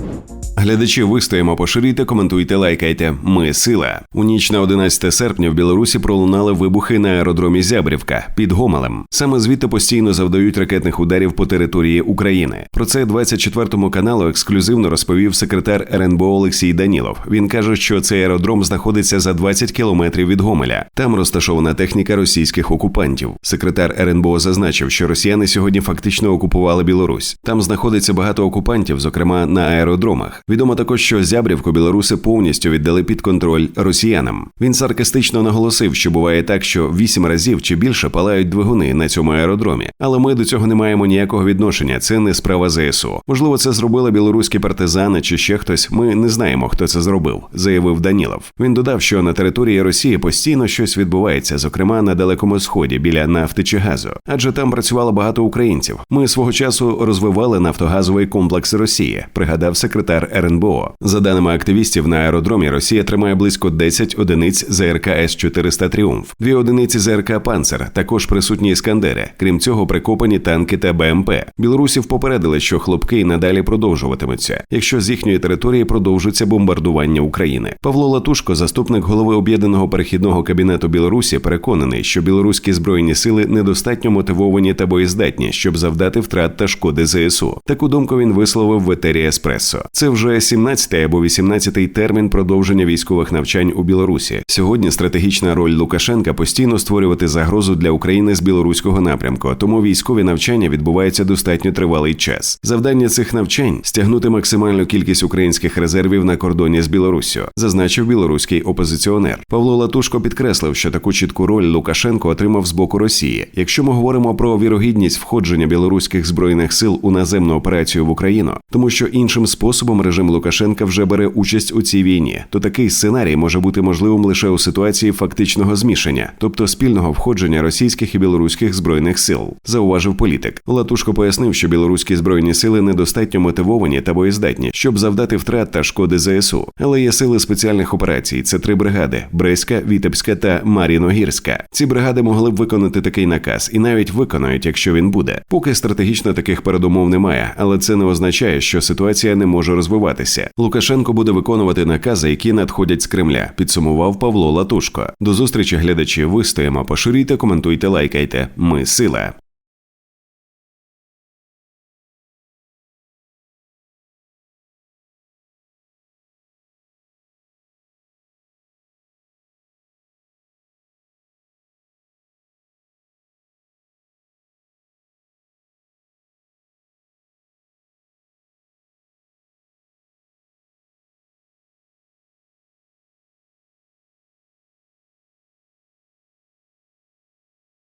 you Глядачі вистоїмо, поширюйте, коментуйте, лайкайте. Ми сила. У ніч на 11 серпня в Білорусі пролунали вибухи на аеродромі Зябрівка під Гомелем. Саме звідти постійно завдають ракетних ударів по території України. Про це 24 каналу ексклюзивно розповів секретар РНБО Олексій Данілов. Він каже, що цей аеродром знаходиться за 20 кілометрів від Гомеля. Там розташована техніка російських окупантів. Секретар РНБО зазначив, що росіяни сьогодні фактично окупували Білорусь. Там знаходиться багато окупантів, зокрема на аеродромах. Відомо також, що Зябрівку білоруси повністю віддали під контроль росіянам. Він саркастично наголосив, що буває так, що вісім разів чи більше палають двигуни на цьому аеродромі. Але ми до цього не маємо ніякого відношення. Це не справа ЗСУ. Можливо, це зробили білоруські партизани чи ще хтось. Ми не знаємо, хто це зробив, заявив Данілов. Він додав, що на території Росії постійно щось відбувається, зокрема на далекому сході біля нафти чи газу, адже там працювало багато українців. Ми свого часу розвивали нафтогазовий комплекс Росії, пригадав секретар РНБО. За даними активістів, на аеродромі Росія тримає близько 10 одиниць ЗРК С-400 Тріумф, дві одиниці ЗРК Панцер, також присутні іскандери. Крім цього, прикопані танки та БМП. Білорусів попередили, що хлопки й надалі продовжуватимуться, якщо з їхньої території продовжуться бомбардування України. Павло Латушко, заступник голови об'єднаного перехідного кабінету Білорусі, переконаний, що білоруські збройні сили недостатньо мотивовані та боєздатні, щоб завдати втрат та шкоди ЗСУ. Таку думку він висловив в етері Еспресо. Це вже 17-й або 18-й термін продовження військових навчань у Білорусі. Сьогодні стратегічна роль Лукашенка постійно створювати загрозу для України з білоруського напрямку, тому військові навчання відбуваються достатньо тривалий час. Завдання цих навчань стягнути максимальну кількість українських резервів на кордоні з Білоруссю, зазначив білоруський опозиціонер. Павло Латушко підкреслив, що таку чітку роль Лукашенко отримав з боку Росії. Якщо ми говоримо про вірогідність входження білоруських збройних сил у наземну операцію в Україну, тому що іншим способом режим Лукашенка вже бере участь у цій війні, то такий сценарій може бути можливим лише у ситуації фактичного змішання, тобто спільного входження російських і білоруських збройних сил, зауважив політик. Латушко пояснив, що білоруські збройні сили недостатньо мотивовані та боєздатні, щоб завдати втрат та шкоди ЗСУ. Але є сили спеціальних операцій. Це три бригади: Брейська, Вітебська та Маріногірська. Ці бригади могли б виконати такий наказ і навіть виконають, якщо він буде. Поки стратегічно таких передумов немає, але це не означає, що ситуація не може розвиватися. Лукашенко буде виконувати накази, які надходять з Кремля. Підсумував Павло Латушко. До зустрічі глядачі. Вистоїмо, поширюйте, коментуйте, лайкайте. Ми сила.